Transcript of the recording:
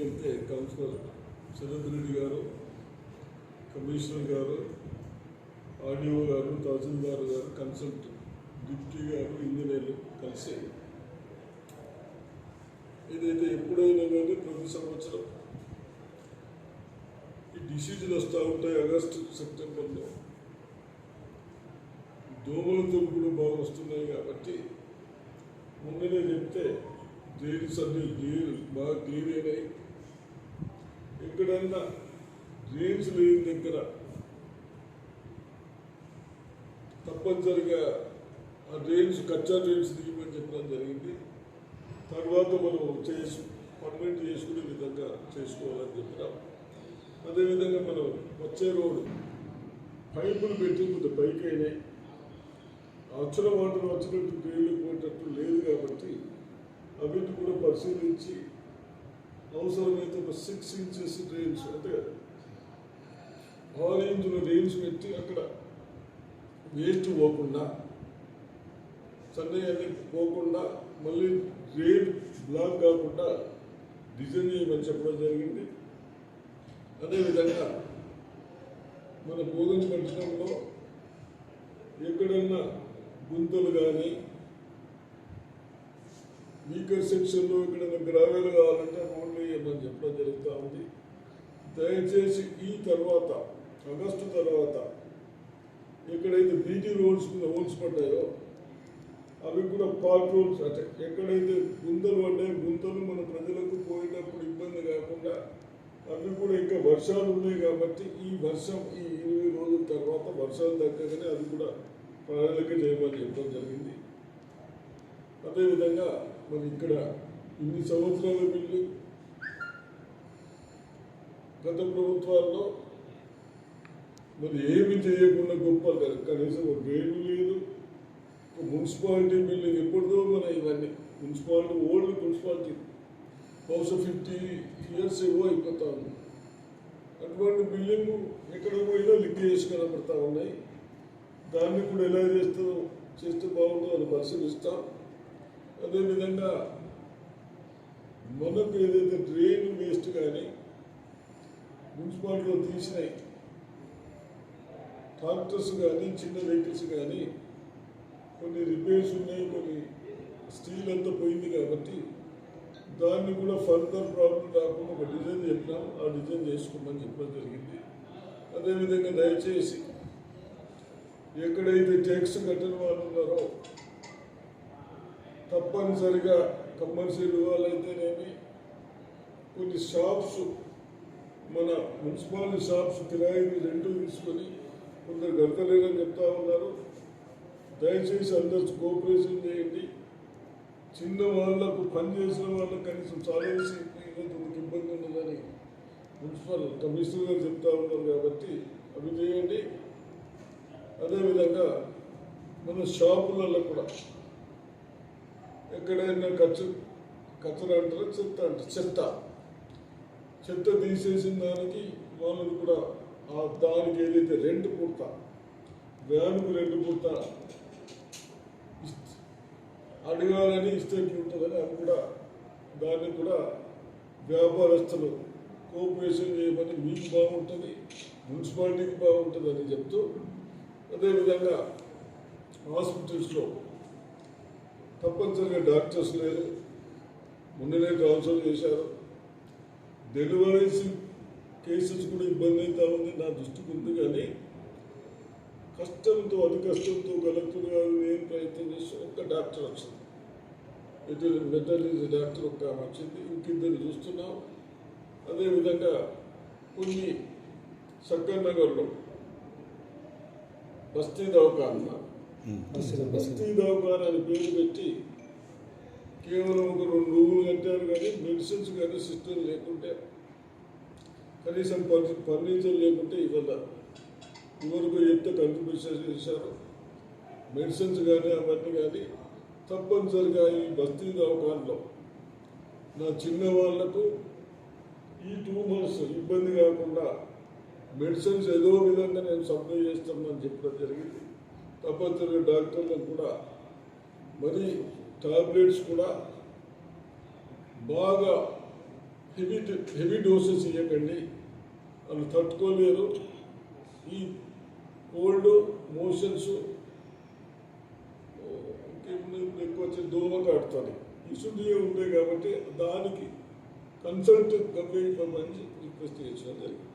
Chairman వెళ్తే councillor Sarath Reddy గారు commissioner గారు ఆర్డీఓ గారు తహసీల్దార్ గారు కన్సల్ట్ డిప్యూటీ గారు ఇంజనీర్లు కలిసి ఏదైతే ఎప్పుడైనా కానీ ప్రతి సంవత్సరం ఈ డిసీజులు వస్తూ ఉంటాయి ఆగస్టు సెప్టెంబర్లో. దోమలతో కూడా బాగా వస్తున్నాయి కాబట్టి మొన్ననే చెప్తే జైలు సన్ని జైలు బాగా క్లీన్ అయినాయి. ఎక్కడన్నా డ్రీమ్స్ లేని దగ్గర తప్పనిసరిగా ఆ డ్రైన్స్ కచ్చా డ్రైన్స్ దిగమని చెప్పడం జరిగింది. తర్వాత మనం చేసు పర్మనెంట్ చేసుకునే విధంగా చేసుకోవాలని చెప్పినాం. అదేవిధంగా మనం వచ్చే రోడ్డు పైపులు పెట్టి కొంత పైకి అయినాయి. వచ్చిన వాటర్ వచ్చినట్టు పేర్లు పోయేటట్టు లేదు కాబట్టి అవిటి కూడా పరిశీలించి అవసరమైతే ఒక సిక్స్ ఇంచెస్ డ్రైన్స్ అంటే ఆరు ఇంచుల డ్రైన్స్ పెట్టి అక్కడ వేస్ట్ పోకుండా సన్నయ్య అన్ని పోకుండా మళ్ళీ డ్రైన్ బ్లాక్ కాకుండా డిజైన్ చేయమని చెప్పడం జరిగింది. అదేవిధంగా మన భోజన పట్టణంలో ఎక్కడన్నా గుంతలు కానీ వీకర్ సెక్షన్లో ఎక్కడైనా గ్రావెల్ కావాలంటే రోడ్లు వేయమని చెప్పడం జరుగుతూ ఉంది. దయచేసి ఈ తర్వాత ఆగస్టు తర్వాత ఎక్కడైతే బీటీ రోడ్స్ మీద హోల్స్ పడ్డాయో అవి కూడా పార్క్ రోడ్స్ అంటే ఎక్కడైతే గుంతలు పడ్డాయి గుంతలు మన ప్రజలకు పోయేటప్పుడు ఇబ్బంది కాకుండా అవి కూడా ఇంకా వర్షాలు ఉన్నాయి కాబట్టి ఈ వర్షం ఈ ఇరవై రోజుల తర్వాత వర్షాలు తగ్గగానే అది కూడా ప్రణాళిక చేయమని చెప్పడం జరిగింది. అదేవిధంగా మరి ఇక్కడ ఇన్ని సంవత్సరాల బిల్లు గత ప్రభుత్వాల్లో మరి ఏమి చేయకుండా గొప్ప కనీసం ఒక గేటు లేదు ఒక మున్సిపాలిటీ బిల్డింగ్ ఎప్పుడుదో మన ఇవన్నీ మున్సిపాలిటీ ఓల్డ్ మున్సిపాలిటీ. బహుశా ఫిఫ్టీ ఇయర్స్ ఏవో అయిపోతా ఉంది అటువంటి బిల్డింగ్ ఎక్కడ పోయినా లిక్ చేసి కనబడతా ఉన్నాయి. దాన్ని కూడా ఎలా చేస్తూ చేస్తే బాగుందో అని పరిశీలిస్తాం. అదేవిధంగా మనకు ఏదైతే డ్రైన్ వేస్ట్ కానీ మున్సిపాలిటీలో తీసినాయి ట్రాక్టర్స్ కానీ చిన్న వెహికల్స్ కానీ కొన్ని రిపేర్స్ ఉన్నాయి కొన్ని స్టీల్ అంతా పోయింది కాబట్టి దాన్ని కూడా ఫర్దర్ ప్రాబ్లం రాకుండా ఒక డిజైన్ చెప్పినాం ఆ డిజైన్ చేసుకోమని చెప్పడం జరిగింది. అదేవిధంగా దయచేసి ఎక్కడైతే ట్యాక్స్ కట్టిన వాళ్ళు ఉన్నారో తప్పనిసరిగా కంపల్సరీ వాళ్ళైతేనేమి కొన్ని షాప్స్ మన మున్సిపాలిటీ షాప్స్ కిరాయిని రెంట్ తీసుకొని కొందరు గడతలేదని చెప్తా ఉన్నారు. దయచేసి అందరు కోఆపరేషన్ చేయండి. చిన్న వాళ్ళకు పని చేసిన వాళ్ళకు కనీసం చాలేసి ఈరోజు ఇబ్బంది ఉన్నదని మున్సిపల్ కమిషనర్ గారు చెప్తా ఉన్నారు కాబట్టి అవి చేయండి. అదేవిధంగా మన షాపులలో కూడా ఎక్కడైనా ఖర్చు కచ్చర అంటారు? చెత్త అంటారు. చెత్త. చెత్త తీసేసిన దానికి వాళ్ళని కూడా ఆ దానికి ఏదైతే రెంట్ పూర్త వ్యాన్కు రెంట్ పూర్త అడగాలని ఇస్తే ఉంటుందని అది కూడా దాన్ని కూడా వ్యాపారస్తులు కోఆపరేషన్ చేయమని మీకు బాగుంటుంది మున్సిపాలిటీకి బాగుంటుంది అని చెప్తూ అదేవిధంగా హాస్పిటల్స్లో తప్పనిసరిగా డాక్టర్స్ లేరు. మొన్ననే ట్రాన్స్ఫర్ చేశారు. డెలివరీస్ కేసెస్ కూడా ఇబ్బంది అవుతా ఉంది నా దృష్టికి ఉంది కానీ కష్టంతో అతి కష్టంతో కలెక్టర్ గారు ఏం ప్రయత్నం చేసి ఒక్క డాక్టర్ వచ్చింది. ఇటు వెటర్నరీ డాక్టర్ ఒక్క ఆమె వచ్చింది. ఇంకిద్దరు చూస్తున్నాం. అదేవిధంగా కొన్ని సక్కర్ నగర్లో బస్తీ దవాఖాన బస్తీ దవాఖాన అని పేరు పెట్టి కేవలం ఒక రెండు రూములు కట్టారు కానీ మెడిసిన్స్ కానీ సిస్టమ్ లేకుంటే కనీసం పర్ ఫర్నిచర్ లేకుంటే ఇవాళ ఇవరకు ఎంత కంట్రిబ్యూషన్ చేశారు. మెడిసిన్స్ కానీ అవన్నీ కానీ తప్పనిసరిగా ఈ బస్తీ దవాఖానలో నా చిన్న వాళ్ళకు ఈ టూ మంత్స్ ఇబ్బంది కాకుండా మెడిసిన్స్ ఏదో విధంగా నేను సప్లై చేస్తామని చెప్పడం జరిగింది. తప్పనిసరిగా డాక్టర్లకు కూడా మరి టాబ్లెట్స్ కూడా బాగా హెవీ హెవీ డోసెస్ ఇవ్వకండి వాళ్ళు తట్టుకోలేరు. ఈ కోల్డ్ మోషన్స్ ఎక్కువ వచ్చి దోమ కాడుతుంది ఇసుడియే ఉంటాయి కాబట్టి దానికి కన్సల్ట్ కంపెనీ పంపించి రిక్వెస్ట్ చేసిన జరిగింది.